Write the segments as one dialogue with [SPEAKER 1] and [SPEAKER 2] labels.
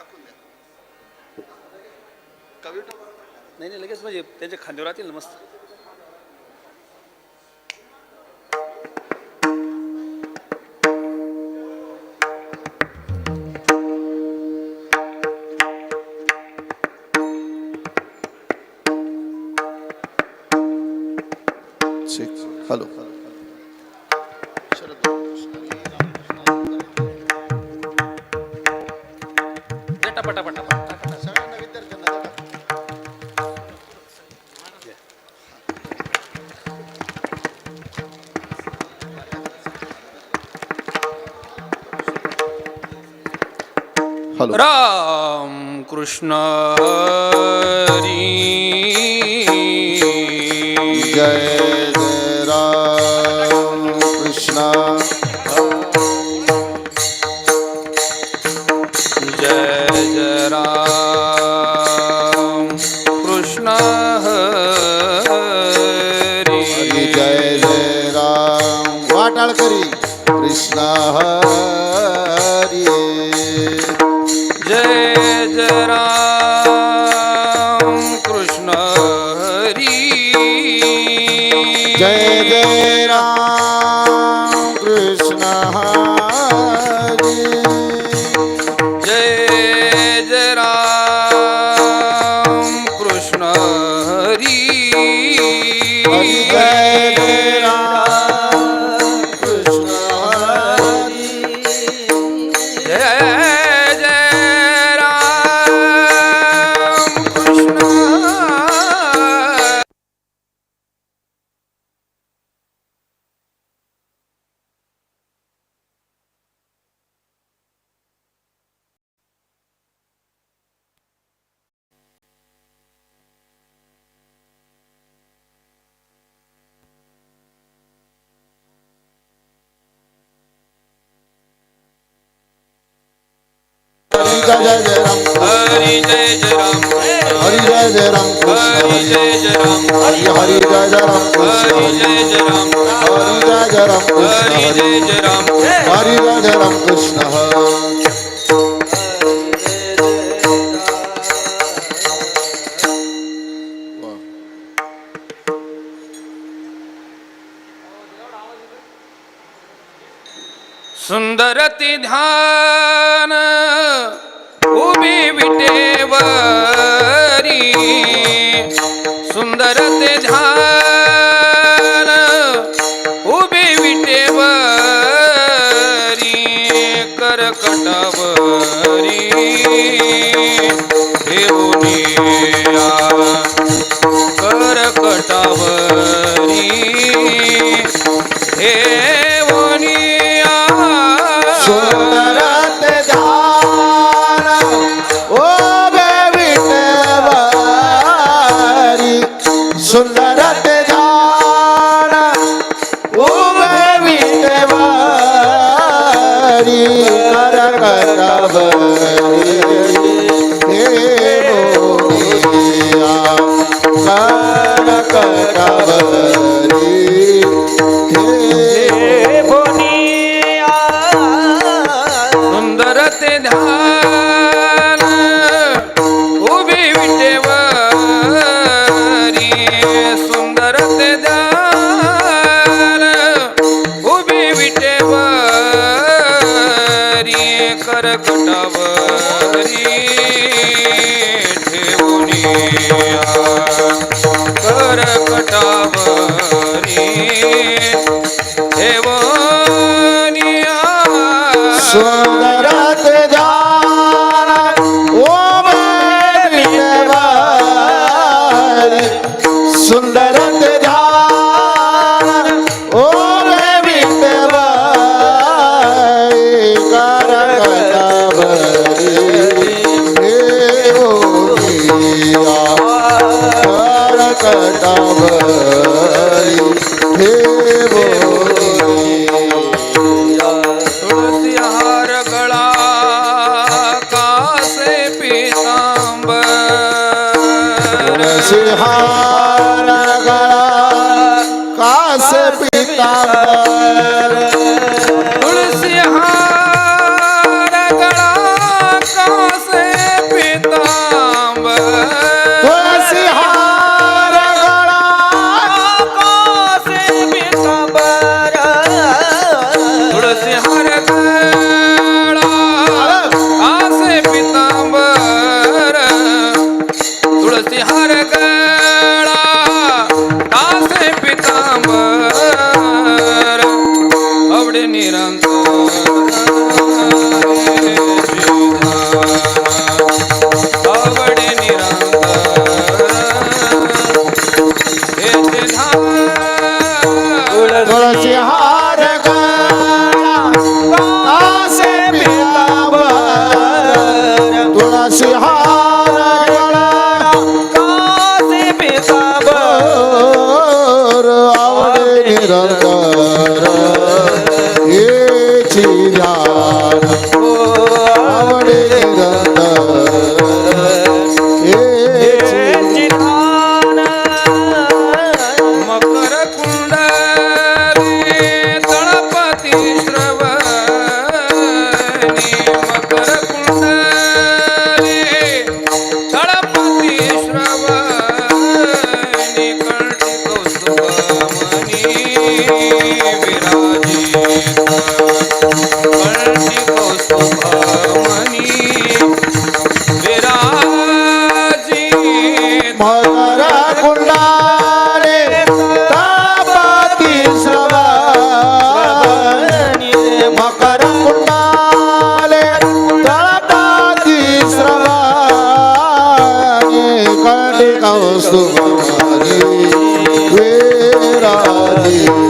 [SPEAKER 1] टाकून द्या. कवी
[SPEAKER 2] नाही नाही लगेच म्हणजे त्यांच्या खांद्यावर राहतील ना मस्त. राम कृष्ण हरी।
[SPEAKER 1] जय
[SPEAKER 2] हरी
[SPEAKER 1] जय जय राम हरी
[SPEAKER 2] जय जय राम हरी
[SPEAKER 1] जय जय राम हरी
[SPEAKER 2] हरी
[SPEAKER 1] जय जय राम हरी हरी जय जय राम
[SPEAKER 2] हरी जय जय राम
[SPEAKER 1] हरी जय जय राम
[SPEAKER 2] हरी
[SPEAKER 1] हरी
[SPEAKER 2] जय
[SPEAKER 1] हरी जय जय राम
[SPEAKER 2] जय राम
[SPEAKER 1] कृष्ण हरी
[SPEAKER 2] सुंदर ते ध्यान tava सुंदर ते ध्यान
[SPEAKER 1] सुंदरत કૌસ્તુભ રે
[SPEAKER 2] રાજી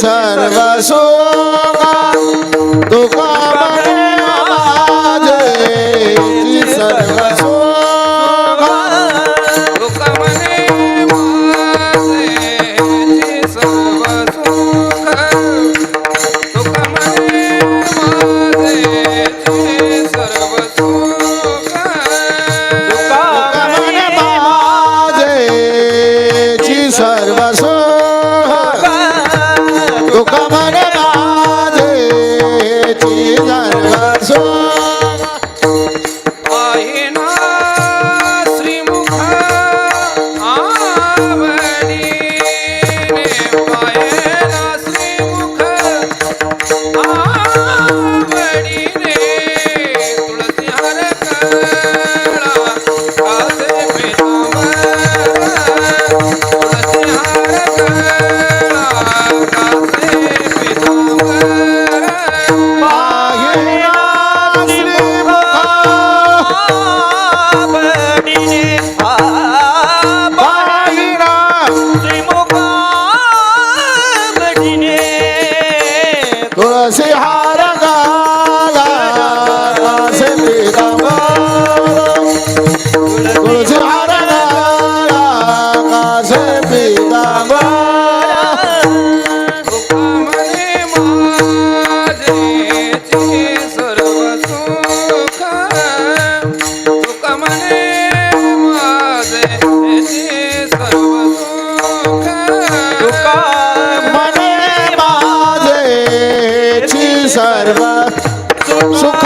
[SPEAKER 2] माझेची So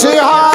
[SPEAKER 2] সিহা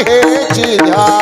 [SPEAKER 2] হে
[SPEAKER 3] চিধা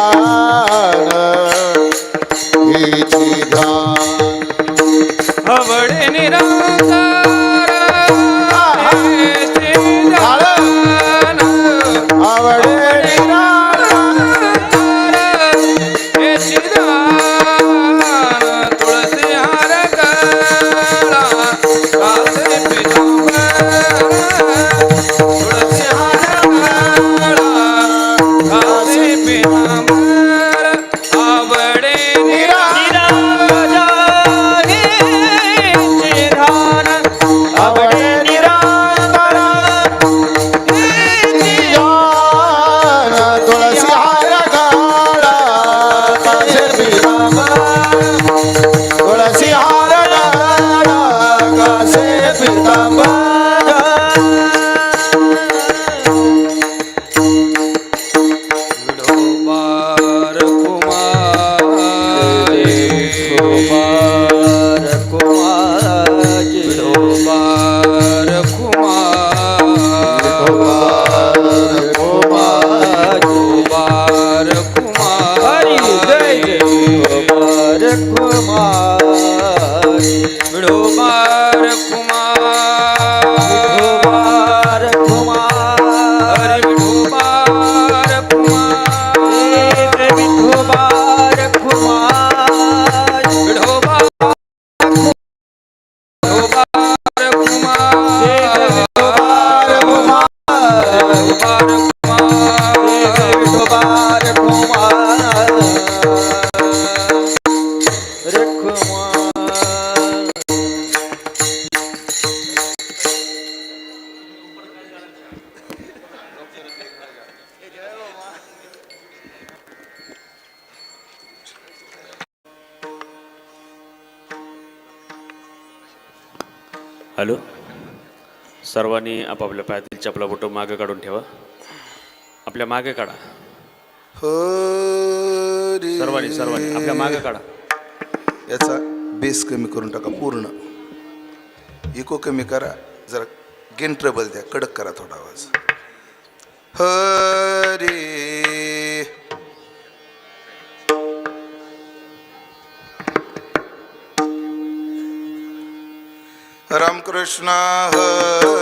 [SPEAKER 3] सर्वांनी आपापल्या पायातील चपला बोट मागे काढून ठेवा. आपल्या मागे काढा.
[SPEAKER 4] हो
[SPEAKER 3] सर्वांनी सर्वांनी आपल्या मागे काढा.
[SPEAKER 4] याचा बेस कमी करून टाका पूर्ण. इको कमी करा. जरा गेन ट्रबल द्या. कडक करा थोडा आवाज. हरे. रामकृष्ण हरे.